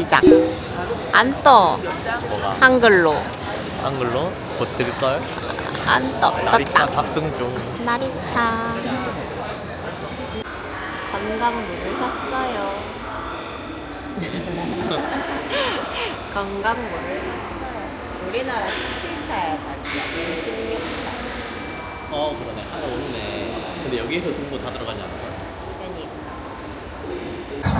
시작. 안 떠. 뭐가 한글로. 한글로 곧 들걸? 안 떠. 나리타 떴다. 중 나리타. 건강물을 샀어요. 건강물을 샀어요. 우리나라 17차야, 자기야. 16차. 어 그러네 하나 오르네 근데 여기에서 등도 다 들어가지 않았어? 그러니까. し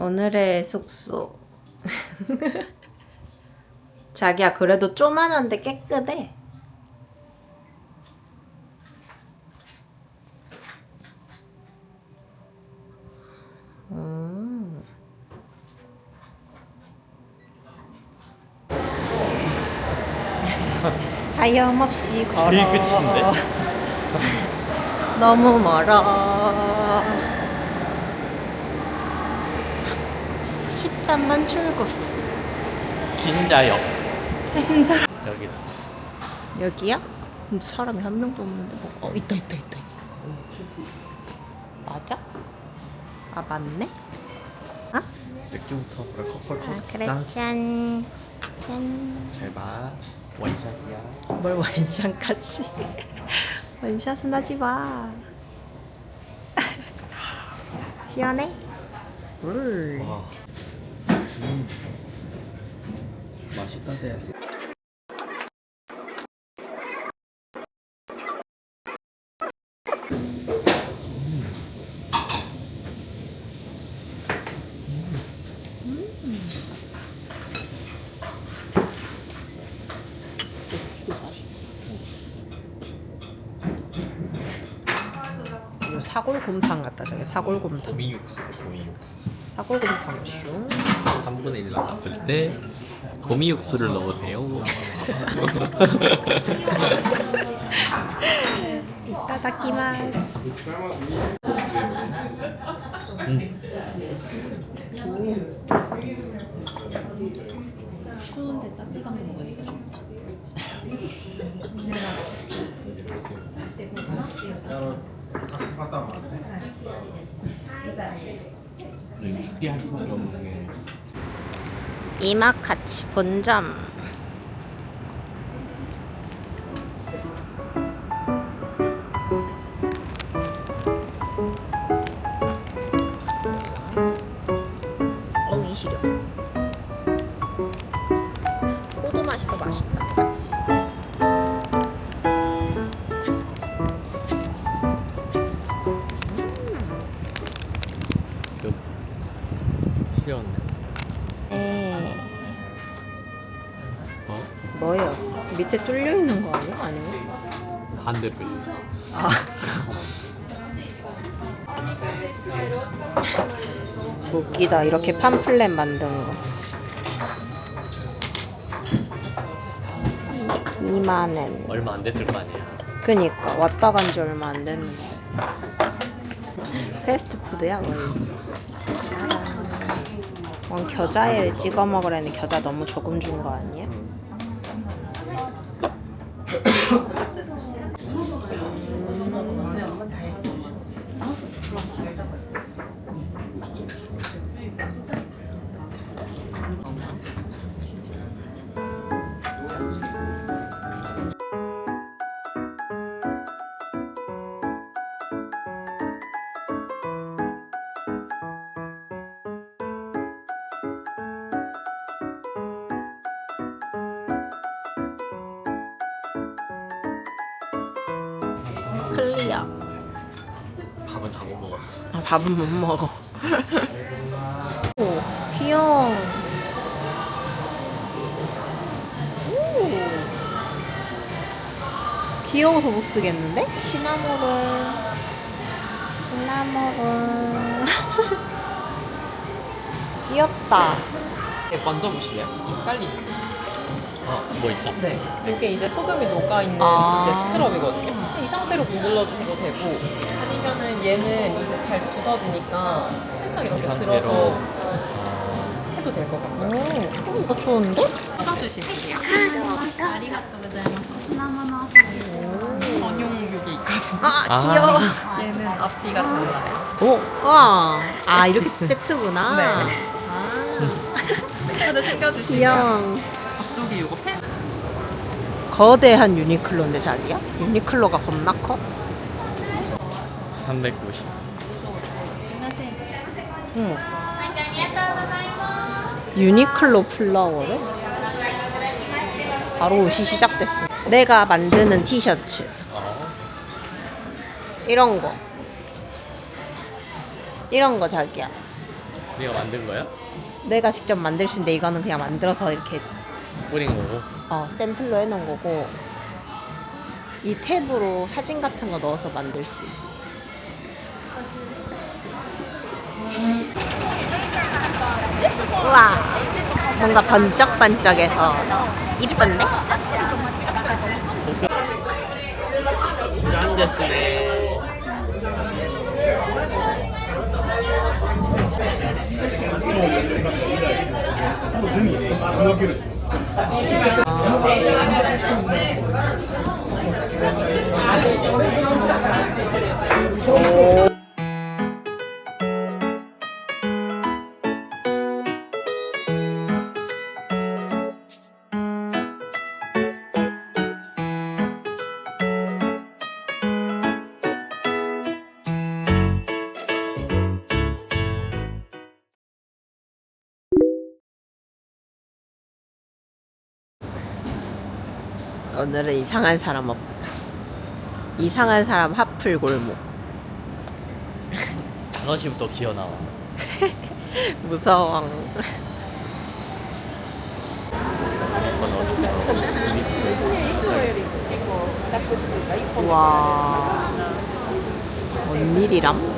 오늘의 숙소. 자기야, 그래도 쪼만한데 깨끗해. 음. 하염없이 걸어. 제일 끝인데? 너무 멀어. 13번 출구. 긴자역 힘들어. 여기다 여기야? 근데 사람이 한 명도 없는데 뭐. 어 있다 있다 있다. 맞아? 아 맞네? 아? 맥주부터 벌컥벌컥 아 그래 짠. 짠. 짠. 잘 봐 원샷이야 뭘 원샷까지? 원샷은 하지 마. 시원해? 물. 와 음. 맛있다 데 이거 사골곰탕 같다 저게 사골곰탕. 도미육수 도미육수 사골곰탕 슝. 3분의 1 남았을 때 도미 육수를 넣으세요 이따다키마스. 음. 추운데 따뜻한 거 먹으니까 좀게 이마카치 본점. 웃기다. 이렇게 팜플렛 만든 거. 2만엔. 얼마 안 됐을 거 아니야 그니까 왔다 간 지 얼마 안 됐는데. 패스트푸드야 거의. 원 겨자에 찍어 먹으라는 겨자 너무 조금 준 거 아니야? 클리어. 밥은 다 못 먹었어 아, 밥은 못 먹어. 오, 귀여워. 오. 귀여워서 못 쓰겠는데? 시나모롤. 시나모롤. 귀엽다. 네, 만져보실래요? 좀 깔리는. 어, 뭐 있다? 네. 이게 이제 소금이 녹아있는 아. 이제 스크럽이거든요. 이 상태로 문질러 주셔도 되고 아니면은 얘는 이제 잘 부서지니까 살짝 이 이렇게 상태로. 들어서 해도 될 것 같아요. 오, 어, 이거 좋은데? 뜯어주시면 전용 이게 있거든요. 아, 아. 귀여워. 얘는 앞뒤가 달라요. 오, 와. 아, 이렇게 세트구나. 네. 아, 색깔을 챙겨주시면 귀여워. 앞쪽이 이거 펜 거대한 유니클로인데 자리야? 유니클로가 겁나 커? 390. 응. 유니클로 플라워를? 바로 옷이 시작됐어. 내가 만드는 티셔츠. 어. 이런 거. 이런 거 자기야. 네가 만든 거야? 내가 직접 만들 수 있는데 이거는 그냥 만들어서 이렇게 뿌린 거고. 어, 샘플로 해놓은 거고 이 탭으로 사진 같은 거 넣어서 만들 수 있어. 우와, 뭔가 번쩍번쩍해서 이쁜데? 짠 됐으네. 哦 오늘은 이상한 사람 없다. 이상한 사람 하플 골목. 단어시부터 기어 나와. 무서워. 와. 뭔 일이람?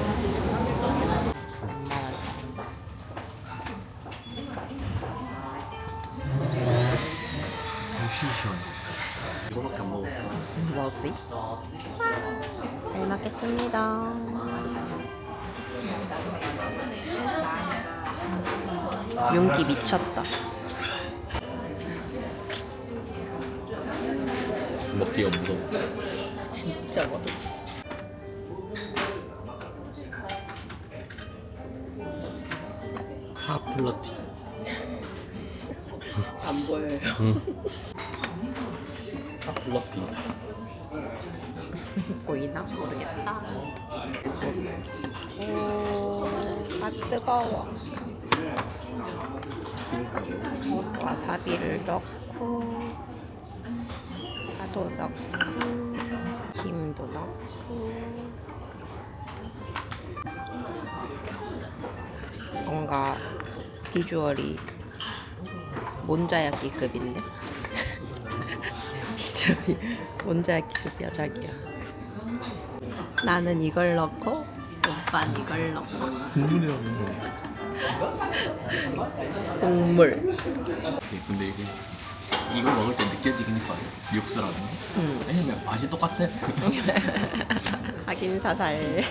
미쳤다. 먹기가 무서워. 진짜 맛있어. 하플러티. 안 보여요. 하플러티. 보이나? 모르겠다. 오, 아 뜨거워. 와사비를 넣고, 파도 넣고, 김도 넣고. 뭔가 비주얼이 몬자야끼급인데? 비주얼이 몬자야끼급이야 자기야. 나는 이걸 넣고 오빠는 이걸 넣고 국물이라면서. 국물 근데 이게 이거 먹을 때 했거든. 육수라는 게. 음. 왜냐면 맛이 똑같아. 하긴 사살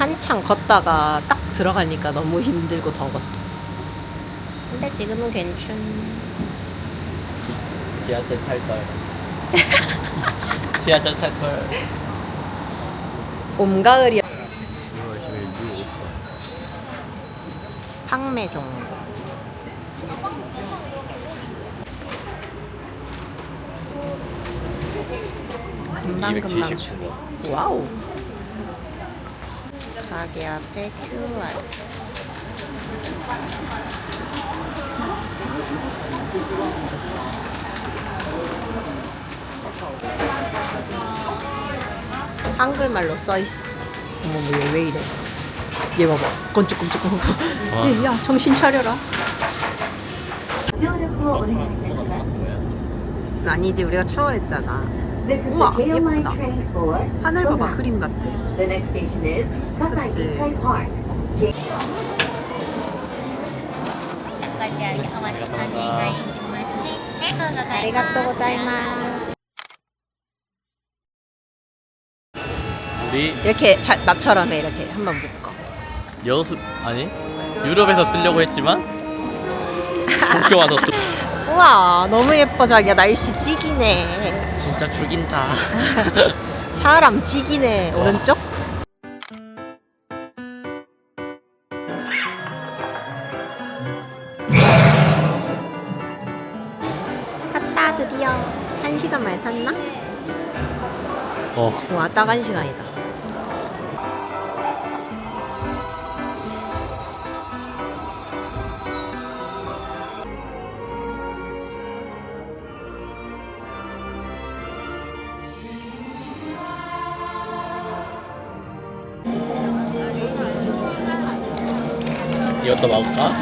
한참 걷다가 딱 들어가니까 너무 힘들고 더웠어 근데 지금은 괜찮 지하철 탈 걸. 지하철 탈 걸. 봄, 가을이야 6월 10일 뉴 오빠. 판매종 금방금방 279원. 와우 가게 앞에 QR 한글말로 써있어 어머 뭐얘 왜 이래 얘 봐봐. 건쭉건쭉한 거. 와. 야 정신 차려라. 아니지 우리가 추월했잖아. 우와 예쁘다. 하늘 봐봐 그림 같아. 그치. 우리 이렇게 자, 나처럼 해 이렇게 한번 묶어. 여수 아니 유럽에서 쓰려고 했지만 도쿄 와서 쓰 우와 너무 예뻐 자기야 날씨 찌기네. 진짜 죽인다. 사람 찌기네 오른쪽. 탔다 드디어 한 시간 만에 탔나? 어와딱한 시간이다. 이것도 먹을까?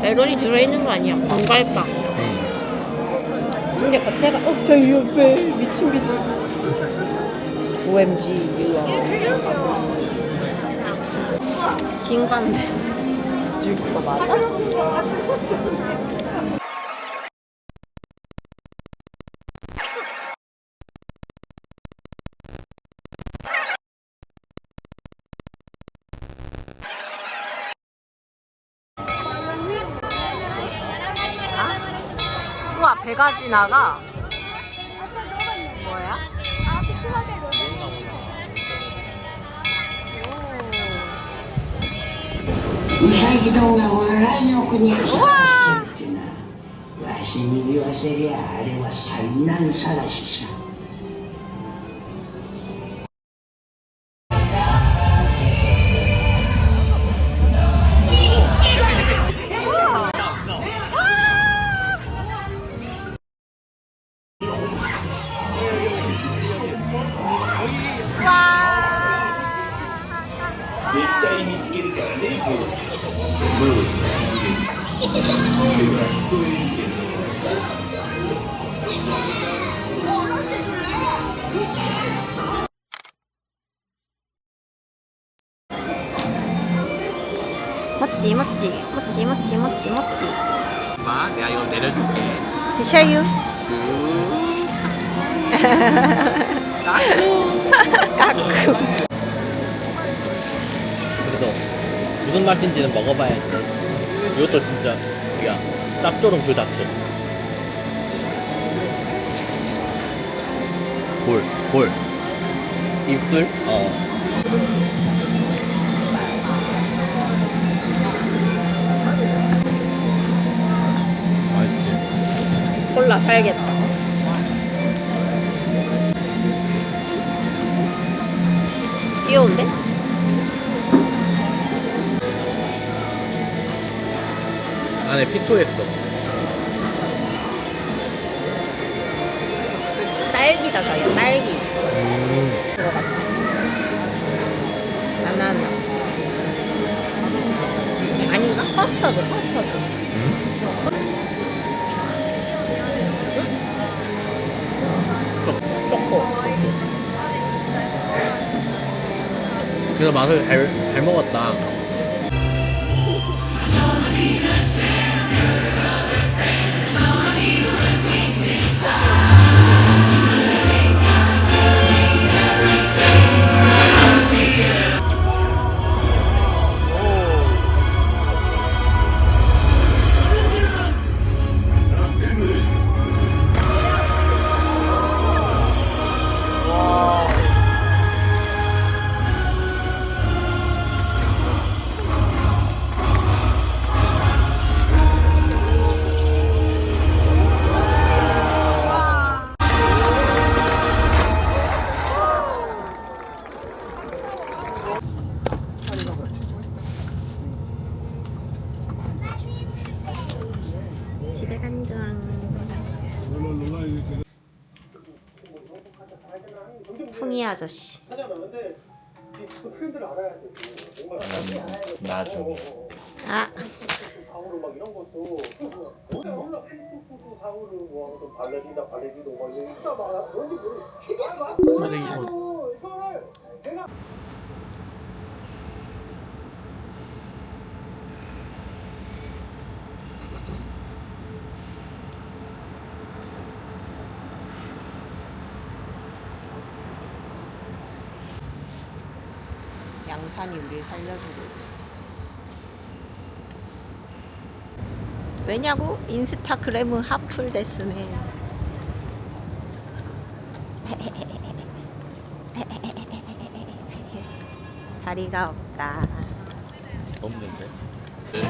메론이 들어있는 거 아니야? 건갈빵. 응. 근데 겉에가 어 저기 옆에 미친 비둘. OMG 유아. 긴 건데. 줄거 맞아? 배가 지나가? 뭐야? 무사히동하고 하라요 그냥 사시나 와시니 요새야 아래와 살난 사라시사 멋지 멋지 멋지 멋지 멋지 멋지 봐 내가 이거 내려줄게. 드셔요 까꿍 그래도 무슨 맛인지는 먹어봐야지. 이것도 진짜 야 짭조름 그 자체. 볼, 볼. 입술? 어. 콜라 살겠다 귀여운데? 안에 피토했어. 딸기다 자기야 딸기 음. 들어갔다 바나나 아닌가? 커스터드 커스터드 그래서 맛을 잘, 잘 먹었다. 아저씨. 이 지금 트렌드를 알아야 되고 정말 나중에. 아 사우르 막 이런 것도. 몰라. 몰라 퉁퉁퉁퉁 사우르 뭐 하면서 발레리나 발레리노 막 이런 거 막, 뭔지 모르. 발레리노 이거를 내가 양산이 우리를 살려주고 있어. 왜냐고? 인스타그램은 하풀 데스네. 자리가 없다. 없는데.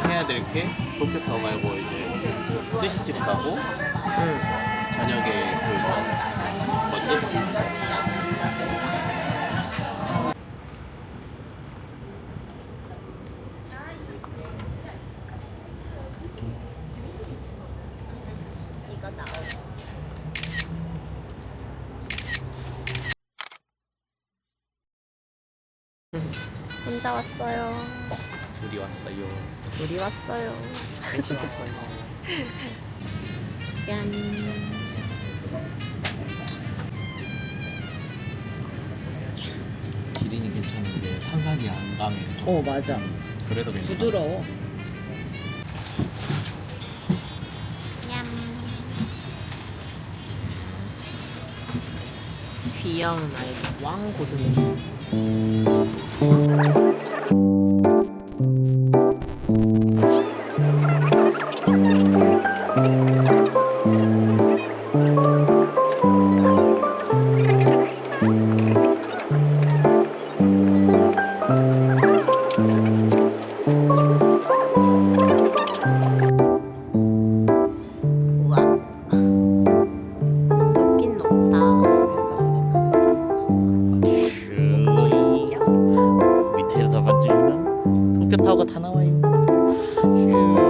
해야 될 게 도쿄타워 말고 이제 스시집 가고 응. 저녁에 그거 뭐지? 짠. 기린이 괜찮은 게 탄산이 안 강해. 어 맞아. 그래도 괜찮아. 부드러워. 귀여운 아이 왕 고등어. 도쿄 타워가 다 나와요. 슈.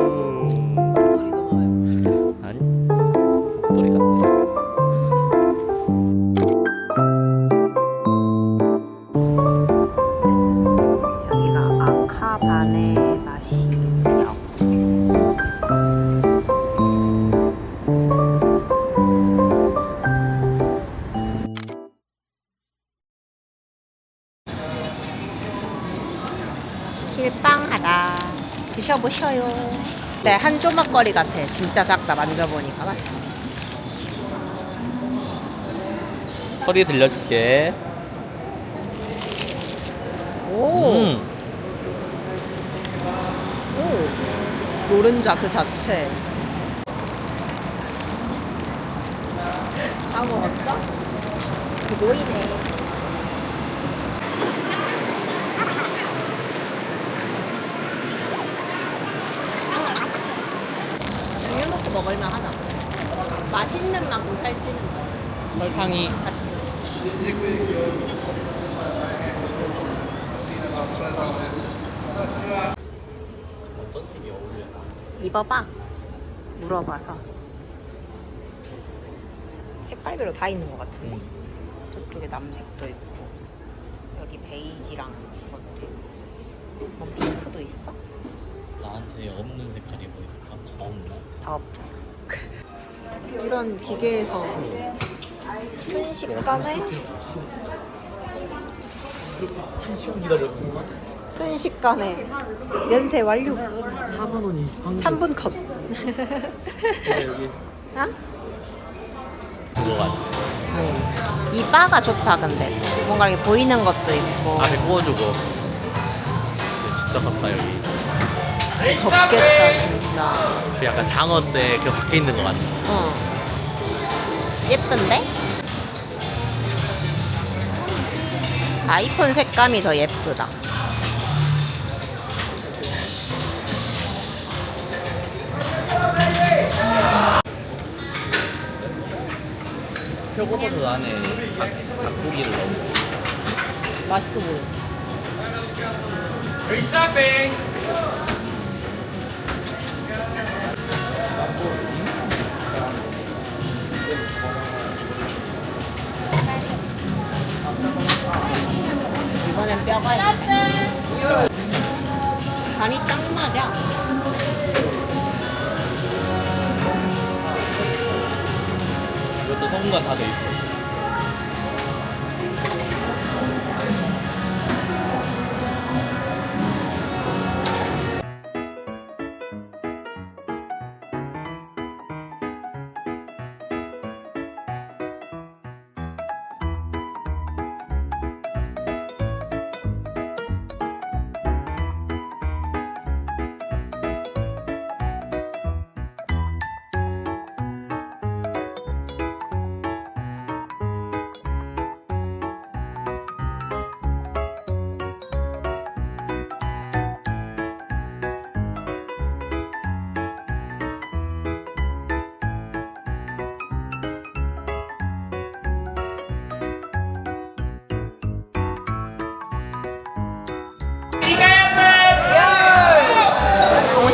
드셔보셔요. 네, 한 조막거리 같아. 진짜 작다. 만져보니까 맞지? 소리 들려줄게. 오, 음. 오. 노른자 그 자체. 다 먹었어? 그 보이네. 해놓고 먹을만 하다. 맛있는 맛고 살찌는 맛이. 설탕이 어떤 색이 어울려나? 입어봐. 물어봐서. 색깔별로 다 있는 것 같은데? 저쪽에 남색도 있고, 여기 베이지랑 것도 있고, 뭐 핑크도 있어? 나한테 없는 색깔이 뭐 있을까? 다 없나? 다 없잖아. 이런 기계에서 순식간에 순식간에 면세 완료. 4만 원이 3분 컷. 어? 그거 같아. 이 바가 좋다 근데 뭔가 이렇게 보이는 것도 있고 앞에 구워주고. 진짜 덥다 여기. 덥겠다 진짜. 그 약간 장어인데 그 밖에 있는 것 같아. 어. 예쁜데? 아이폰 색감이 더 예쁘다. 표고버섯 안에 닭, 닭고기를 넣고. 맛있어 보여. 이번엔 뼈가 있네. 간이 딱 맞아. 이것도 소금과 다 돼 있어.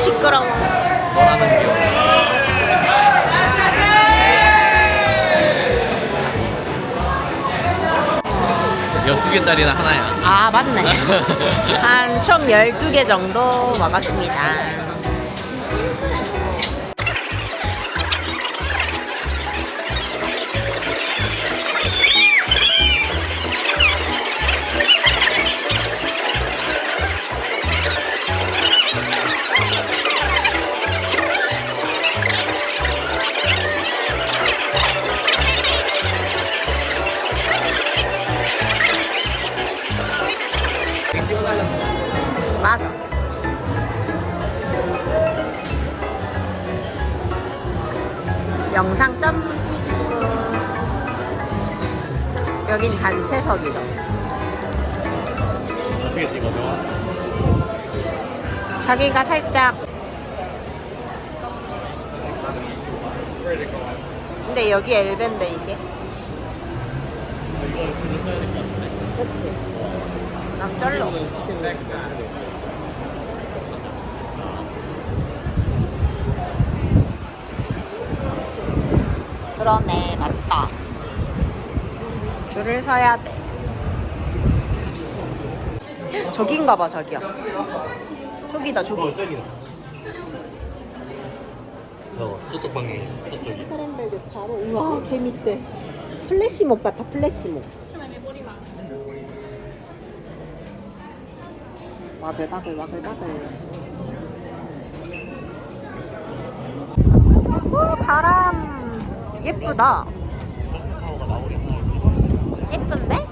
시끄러워. 너라는 게. 12개짜리는 하나야. 아, 맞네. 한 총 12개 정도 먹었습니다. 영상 점 찍고 여긴 단체석이다. 어떻게 찍어줘? 자기가 살짝 근데 여기 엘벤데 이게. 그치 그럼 쩔로 그러네 맞다. 줄을 서야 돼. 저긴가 봐 자기야. 저기다 저기. 어, 저기다. 저거, 저쪽 방향이 저쪽이. 크랜벨 교차로 우와 재밌대. 플래시몹 같아 플래시몹. 와글와글 와글와글. 오 바람 예쁘다? 예쁜데?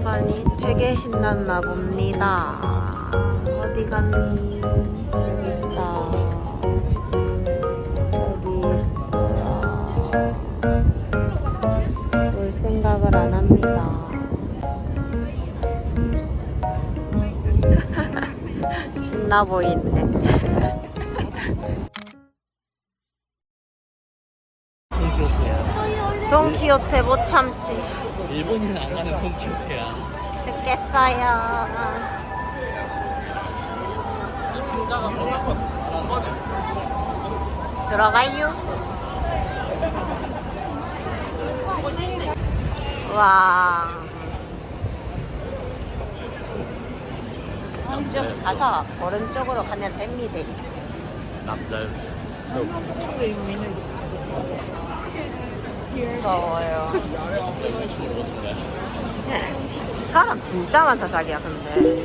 양반이 되게 신났나 봅니다. 어디 갔니? 여기 있다. 여기 있다. 올 생각을 안 합니다. 신나 보이네. 돈키호테 못 참지. 일본인 안 가는 톤키호테야. 죽겠어요. 들어가요. 와. 쭉 가서 오른쪽으로 가면 됩니다. 남자. 무서워요. 사람 진짜 많다 자기야 근데.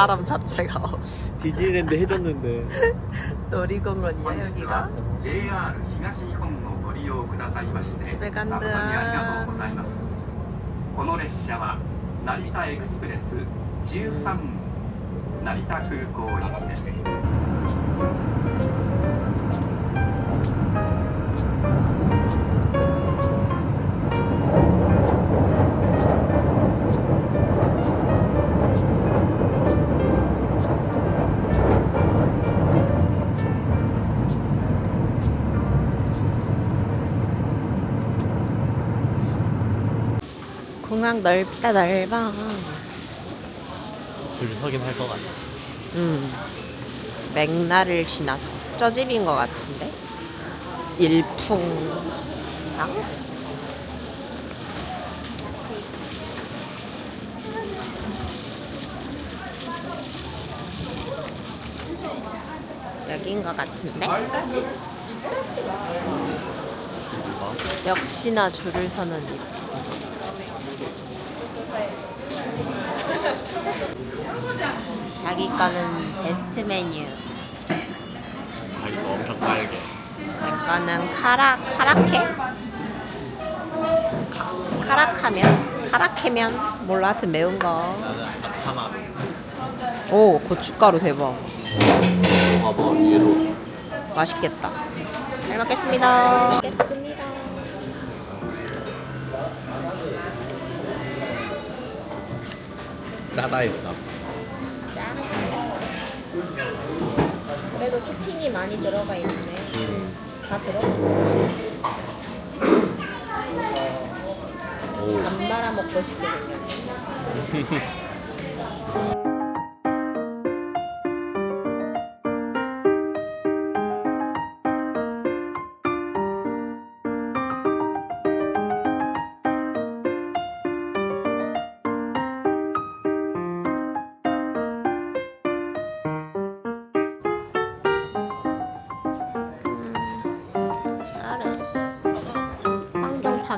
사람 자체가 없어. 디즈니랜드 해줬는데. 놀이공원이야 여기가? JR 東日本のご利用くださいまして집에 간다. 誠にありがとうございますこの列車は成田エクスプレス13成田空港行きです「 공항 넓다 넓어. 줄 서긴 할 것 같아. 음. 맥날을 지나서 저 집인 것 같은데. 일풍당? 여기인 것 같은데. 역시나 줄을 서는 일. 자기 거는 베스트 메뉴. 자기도 엄청 빨개. 내 거는 카라 카라케? 카- 카라카면? 카라케면? 몰라 하여튼 매운 거. 나는. 오 고춧가루 대박. 봐봐, 얘로. 맛있겠다. 잘 먹겠습니다. 먹겠습니다. 짜다 했어. 많이 들어가 있네. 음. 다 들어? 오. 안 말아 먹고 생겼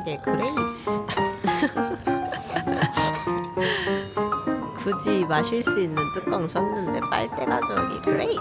파괴 그레이. 굳이 마실 수 있는 뚜껑 섰는데 빨대 가져오기 그레이.